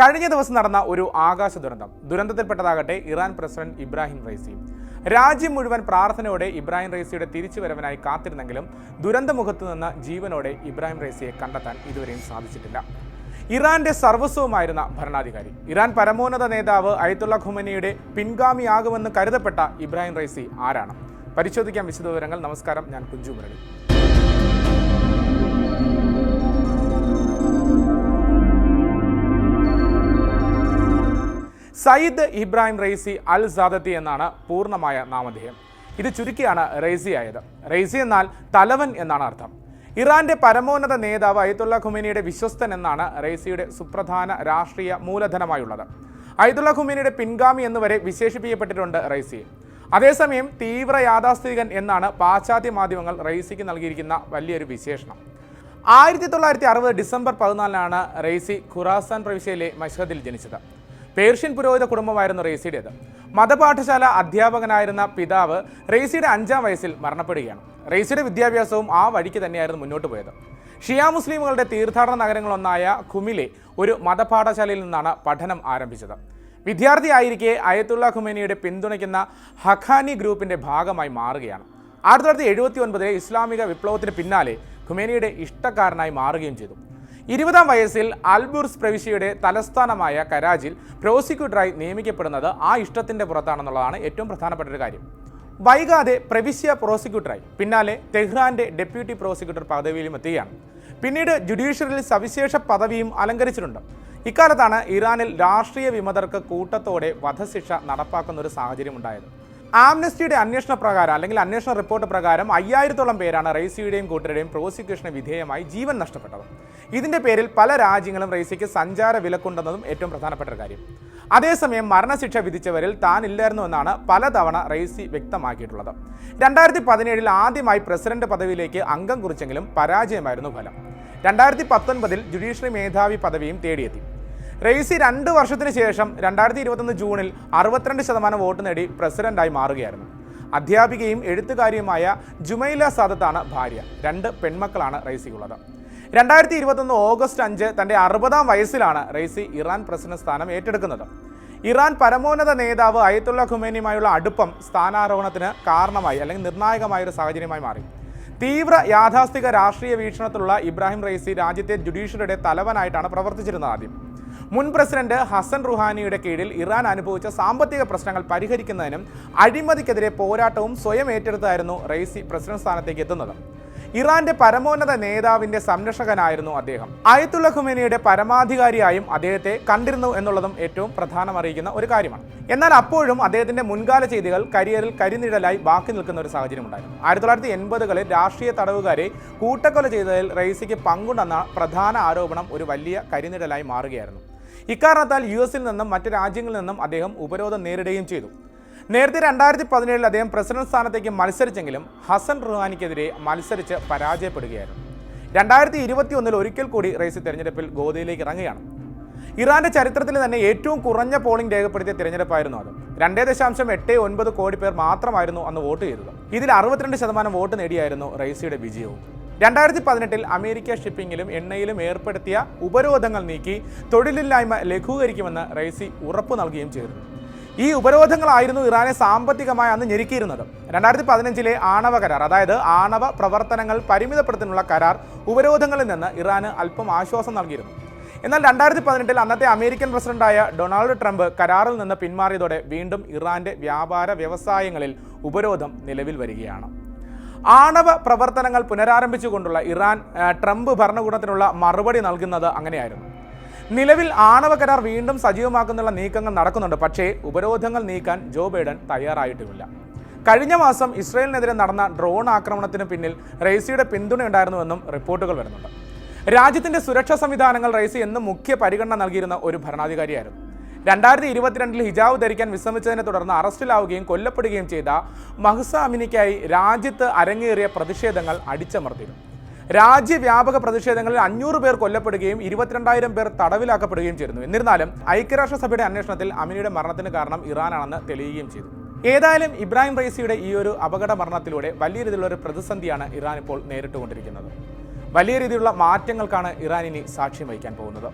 കഴിഞ്ഞ ദിവസം നടന്ന ഒരു ആകാശ ദുരന്തം. ദുരന്തത്തിൽപ്പെട്ടതാകട്ടെ ഇറാൻ പ്രസിഡന്റ് ഇബ്രാഹിം റൈസി രാജ്യം മുഴുവൻ പ്രാർത്ഥനയോടെ ഇബ്രാഹിം റൈസിയുടെ തിരിച്ചുവരവിനായി കാത്തിരുന്നെങ്കിലും ദുരന്തമുഖത്ത് നിന്ന് ജീവനോടെ ഇബ്രാഹിം റൈസിയെ കണ്ടെത്താൻ ഇതുവരെയും സാധിച്ചിട്ടില്ല. ഇറാന്റെ സർവസ്വമായിരുന്ന ഭരണാധികാരി. ഇറാൻ പരമോന്നത നേതാവ് അയത്തുള്ള ഖുമനിയുടെ പിൻഗാമിയാകുമെന്ന് കരുതപ്പെട്ട ഇബ്രാഹിം റൈസി ആരാണ്? പരിശോധിക്കാൻ വിശദവിവരങ്ങൾ. നമസ്കാരം. ഞാൻ Kunchu Murali. Sayyid Ebrahim Raisi al Sadati എന്നാണ് പൂർണമായ നാമധേയം. ഇത് ചുരുക്കിയാണ് റൈസി ആയത്. റൈസി എന്നാൽ തലവൻ എന്നാണ് അർത്ഥം. ഇറാന്റെ പരമോന്നത നേതാവ് അയത്തുള്ള ഖുമേനിയുടെ വിശ്വസ്തൻ എന്നാണ് റൈസിയുടെ സുപ്രധാന രാഷ്ട്രീയ മൂലധനമായുള്ളത്. അയത്തുള്ള ഖുമേനിയുടെ പിൻഗാമി എന്നുവരെ വിശേഷിപ്പിക്കപ്പെട്ടിട്ടുണ്ട് റൈസി അതേസമയം തീവ്ര യാഥാസ്ഥിതികൻ എന്നാണ് പാശ്ചാത്യ മാധ്യമങ്ങൾ റൈസിക്ക് നൽകിയിരിക്കുന്ന വലിയൊരു വിശേഷണം. ആയിരത്തി തൊള്ളായിരത്തി അറുപത് ഡിസംബർ പതിനാലിനാണ് റെയ്സി ഖുറാസാൻ പ്രവിശ്യയിലെ മഷ്ഹദിൽ ജനിച്ചത്. പേർഷ്യൻ പുരോഹിത കുടുംബമായിരുന്നു റേസിയുടേത് മതപാഠശാല അധ്യാപകനായിരുന്ന പിതാവ് റേസിയുടെ അഞ്ചാം വയസ്സിൽ മരണപ്പെടുകയാണ്. റേസിയുടെ വിദ്യാഭ്യാസവും ആ വഴിക്ക് തന്നെയായിരുന്നു മുന്നോട്ട് പോയത്. ഷിയ മുസ്ലിമുകളുടെ തീർത്ഥാടന നഗരങ്ങളൊന്നായ ഖുമിലെ ഒരു മതപാഠശാലയിൽ നിന്നാണ് പഠനം ആരംഭിച്ചത്. വിദ്യാർത്ഥിയായിരിക്കെ അയത്തുള്ള ഖുമേനിയുടെ പിന്തുണയ്ക്കുന്ന ഹഖാനി ഗ്രൂപ്പിന്റെ ഭാഗമായി മാറുകയാണ്. ആയിരത്തി തൊള്ളായിരത്തി എഴുപത്തി ഒൻപതിലെ ഇസ്ലാമിക വിപ്ലവത്തിന് പിന്നാലെ ഖുമേനിയുടെ ഇഷ്ടക്കാരനായി മാറുകയും ചെയ്തു. ഇരുപതാം വയസ്സിൽ അൽബുർസ് പ്രവിശ്യയുടെ തലസ്ഥാനമായ കരാജിൽ പ്രോസിക്യൂട്ടറായി നിയമിക്കപ്പെടുന്നത് ആ ഇഷ്ടത്തിന്റെ പുറത്താണെന്നുള്ളതാണ് ഏറ്റവും പ്രധാനപ്പെട്ട ഒരു കാര്യം. വൈകാതെ പ്രവിശ്യ പ്രോസിക്യൂട്ടറായി പിന്നാലെ തെഹ്റാന്റെ ഡെപ്യൂട്ടി പ്രോസിക്യൂട്ടർ പദവിയിലും എത്തുകയാണ്. പിന്നീട് ജുഡീഷ്യറിയിൽ സവിശേഷ പദവിയും അലങ്കരിച്ചിട്ടുണ്ട്. ഇക്കാലത്താണ് ഇറാനിൽ രാഷ്ട്രീയ വിമതർക്ക് കൂട്ടത്തോടെ വധശിക്ഷ നടപ്പാക്കുന്ന ഒരു സാഹചര്യം ഉണ്ടായത് ആംനസ്റ്റിയുടെ അന്വേഷണ പ്രകാരം അല്ലെങ്കിൽ അന്വേഷണ റിപ്പോർട്ട് പ്രകാരം അയ്യായിരത്തോളം പേരാണ് റെയ്സിയുടെയും കൂട്ടരുടെയും പ്രോസിക്യൂഷന് വിധേയമായി ജീവൻ നഷ്ടപ്പെട്ടത്. ഇതിന്റെ പേരിൽ പല രാജ്യങ്ങളും റെയ്സിക്ക് സഞ്ചാര വിലക്കുണ്ടെന്നതും ഏറ്റവും പ്രധാനപ്പെട്ട ഒരു കാര്യം. അതേസമയം മരണശിക്ഷ വിധിച്ചവരിൽ താൻ ഇല്ലായിരുന്നുവെന്നാണ് പലതവണ റെയ്സി വ്യക്തമാക്കിയിട്ടുള്ളത്. രണ്ടായിരത്തി പതിനേഴിൽ ആദ്യമായി പ്രസിഡന്റ് പദവിയിലേക്ക് അംഗം കുറിച്ചെങ്കിലും പരാജയമായിരുന്നു ഫലം. രണ്ടായിരത്തി പത്തൊൻപതിൽ ജുഡീഷ്യറി മേധാവി പദവിയും തേടിയെത്തി. റെയ്സി രണ്ട് വർഷത്തിന് ശേഷം രണ്ടായിരത്തി ഇരുപത്തൊന്ന് ജൂണിൽ അറുപത്തിരണ്ട് ശതമാനം വോട്ട് നേടി പ്രസിഡന്റായി മാറുകയായിരുന്നു. അധ്യാപികയും എഴുത്തുകാരിയുമായ ജുമൈല സാദത്താണ് ഭാര്യ. രണ്ട് പെൺമക്കളാണ് റെയ്സിക്കുള്ളത്. രണ്ടായിരത്തി ഇരുപത്തൊന്ന് ഓഗസ്റ്റ് അഞ്ച് തന്റെ അറുപതാം വയസ്സിലാണ് റെയ്സി ഇറാൻ പ്രസിഡന്റ് സ്ഥാനം ഏറ്റെടുക്കുന്നത്. ഇറാൻ പരമോന്നത നേതാവ് അയത്തുള്ള ഖുമേനിയുമായുള്ള അടുപ്പം സ്ഥാനാരോഹണത്തിന് കാരണമായി അല്ലെങ്കിൽ നിർണായകമായ ഒരു സാഹചര്യമായി മാറി. തീവ്ര യാഥാസ്ഥിക രാഷ്ട്രീയ വീക്ഷണത്തിലുള്ള ഇബ്രാഹിം റൈസി രാജ്യത്തെ ജുഡീഷ്യറിയുടെ തലവനായിട്ടാണ് പ്രവർത്തിച്ചിരുന്നത് ആദ്യം. മുൻ പ്രസിഡന്റ് ഹസൻ റുഹാനിയുടെ കീഴിൽ ഇറാൻ അനുഭവിച്ച സാമ്പത്തിക പ്രശ്നങ്ങൾ പരിഹരിക്കുന്നതിനും അഴിമതിക്കെതിരെ പോരാട്ടവും സ്വയം ഏറ്റെടുത്തായിരുന്നു റൈസി പ്രസിഡന്റ് സ്ഥാനത്തേക്ക് എത്തുന്നത്. ഇറാന്റെ പരമോന്നത നേതാവിന്റെ സംരക്ഷകനായിരുന്നു അദ്ദേഹം. ആയത്തുള്ള ഖുമേനിയുടെ പരമാധികാരിയായും അദ്ദേഹത്തെ കണ്ടിരുന്നു എന്നുള്ളതും ഏറ്റവും പ്രധാനം അറിയിക്കുന്ന ഒരു കാര്യമാണ്. എന്നാൽ അപ്പോഴും അദ്ദേഹത്തിന്റെ മുൻകാല ചെയ്തികൾ കരിയറിൽ കരിനിഴലായി ബാക്കി നിൽക്കുന്ന ഒരു സാഹചര്യം ഉണ്ടായിരുന്നു. ആയിരത്തി തൊള്ളായിരത്തി എൺപതുകളിൽ രാഷ്ട്രീയ തടവുകാരെ കൂട്ടക്കൊല ചെയ്തതിൽ റെയ്സിക്ക് പങ്കുണ്ടെന്ന പ്രധാന ആരോപണം ഒരു വലിയ കരിനിഴലായി മാറുകയായിരുന്നു. ഇക്കാരണത്താൽ യു എസിൽ നിന്നും മറ്റ് രാജ്യങ്ങളിൽ നിന്നും അദ്ദേഹം ഉപരോധം നേരിടുകയും ചെയ്തു. നേരത്തെ രണ്ടായിരത്തി പതിനേഴിൽ അദ്ദേഹം പ്രസിഡന്റ് സ്ഥാനത്തേക്ക് മത്സരിച്ചെങ്കിലും ഹസൻ റുഹാനിക്കെതിരെ മത്സരിച്ച് പരാജയപ്പെടുകയായിരുന്നു. രണ്ടായിരത്തി ഇരുപത്തി ഒന്നിൽ ഒരിക്കൽ കൂടി റേസി തെരഞ്ഞെടുപ്പിൽ ഗോദയിലേക്ക് ഇറങ്ങുകയാണ്. ഇറാന്റെ ചരിത്രത്തിൽ തന്നെ ഏറ്റവും കുറഞ്ഞ പോളിംഗ് രേഖപ്പെടുത്തിയ തിരഞ്ഞെടുപ്പായിരുന്നു അത്. രണ്ടേ ദശാംശം എട്ട് ഒൻപത് കോടി പേർ മാത്രമായിരുന്നു അന്ന് വോട്ട് ചെയ്തത്. ഇതിൽ അറുപത്തിരണ്ട് ശതമാനം വോട്ട് നേടിയായിരുന്നു റൈസിയുടെ വിജയവും. രണ്ടായിരത്തി പതിനെട്ടിൽ അമേരിക്ക ഷിപ്പിംഗിലും എണ്ണയിലും ഏർപ്പെടുത്തിയ ഉപരോധങ്ങൾ നീക്കി തൊഴിലില്ലായ്മ ലഘൂകരിക്കുമെന്ന് റൈസി ഉറപ്പു നൽകുകയും ചെയ്തു. ഈ ഉപരോധങ്ങളായിരുന്നു ഇറാനെ സാമ്പത്തികമായി അന്ന് ഞെരുക്കിയിരുന്നത്. രണ്ടായിരത്തി പതിനഞ്ചിലെ ആണവ കരാർ അതായത് ആണവ പ്രവർത്തനങ്ങൾ പരിമിതപ്പെടുത്താനുള്ള കരാർ ഉപരോധങ്ങളിൽ നിന്ന് ഇറാന് അല്പം ആശ്വാസം നൽകിയിരുന്നു. എന്നാൽ രണ്ടായിരത്തി പതിനെട്ടിൽ അന്നത്തെ അമേരിക്കൻ പ്രസിഡന്റായ ഡൊണാൾഡ് ട്രംപ് കരാറിൽ നിന്ന് പിന്മാറിയതോടെ വീണ്ടും ഇറാന്റെ വ്യാപാര വ്യവസായങ്ങളിൽ ഉപരോധം നിലവിൽ വരികയാണ്. ആണവ പ്രവർത്തനങ്ങൾ പുനരാരംഭിച്ചുകൊണ്ടുള്ള ഇറാൻ ട്രംപ് ഭരണകൂടത്തിനുള്ള മറുപടി നൽകുന്നത് അങ്ങനെയായിരുന്നു. നിലവിൽ ആണവ കരാർ വീണ്ടും സജീവമാക്കുന്നുള്ള നീക്കങ്ങൾ നടക്കുന്നുണ്ട്. പക്ഷേ ഉപരോധങ്ങൾ നീക്കാൻ ജോ ബൈഡൻ തയ്യാറായിട്ടുമില്ല കഴിഞ്ഞ മാസം ഇസ്രയേലിനെതിരെ നടന്ന ഡ്രോൺ ആക്രമണത്തിന് പിന്നിൽ റെയ്സിയുടെ പിന്തുണയുണ്ടായിരുന്നുവെന്നും റിപ്പോർട്ടുകൾ വരുന്നുണ്ട്. രാജ്യത്തിന്റെ സുരക്ഷാ സംവിധാനങ്ങൾ റെയ്സി എന്നും മുഖ്യ പരിഗണന നൽകിയിരുന്ന ഒരു ഭരണാധികാരിയായിരുന്നു. രണ്ടായിരത്തി ഇരുപത്തിരണ്ടിൽ ഹിജാബ് ധരിക്കാൻ വിസമ്മതിച്ചതിനെ തുടർന്ന് അറസ്റ്റിലാവുകയും കൊല്ലപ്പെടുകയും ചെയ്ത മഹ്സ അമിനിക്കായി രാജ്യത്ത് അരങ്ങേറിയ പ്രതിഷേധങ്ങൾ അടിച്ചമർത്തിയിരുന്നു. രാജ്യവ്യാപക പ്രതിഷേധങ്ങളിൽ അഞ്ഞൂറ് പേർ കൊല്ലപ്പെടുകയും ഇരുപത്തിരണ്ടായിരം പേർ തടവിലാക്കപ്പെടുകയും ചെയ്തിരുന്നു. എന്നിരുന്നാലും ഐക്യരാഷ്ട്രസഭയുടെ അന്വേഷണത്തിൽ അമിനിയുടെ മരണത്തിന് കാരണം ഇറാനാണെന്ന് തെളിയുകയും ചെയ്തു. ഏതായാലും ഇബ്രാഹിം റൈസിയുടെ ഈ ഒരു അപകട മരണത്തിലൂടെ വലിയ രീതിയിലുള്ള ഒരു പ്രതിസന്ധിയാണ് ഇറാൻ ഇപ്പോൾ നേരിട്ടുകൊണ്ടിരിക്കുന്നത്. വലിയ രീതിയിലുള്ള മാറ്റങ്ങൾക്കാണ് ഇറാൻ ഇനി സാക്ഷ്യം വഹിക്കാൻ പോകുന്നത്.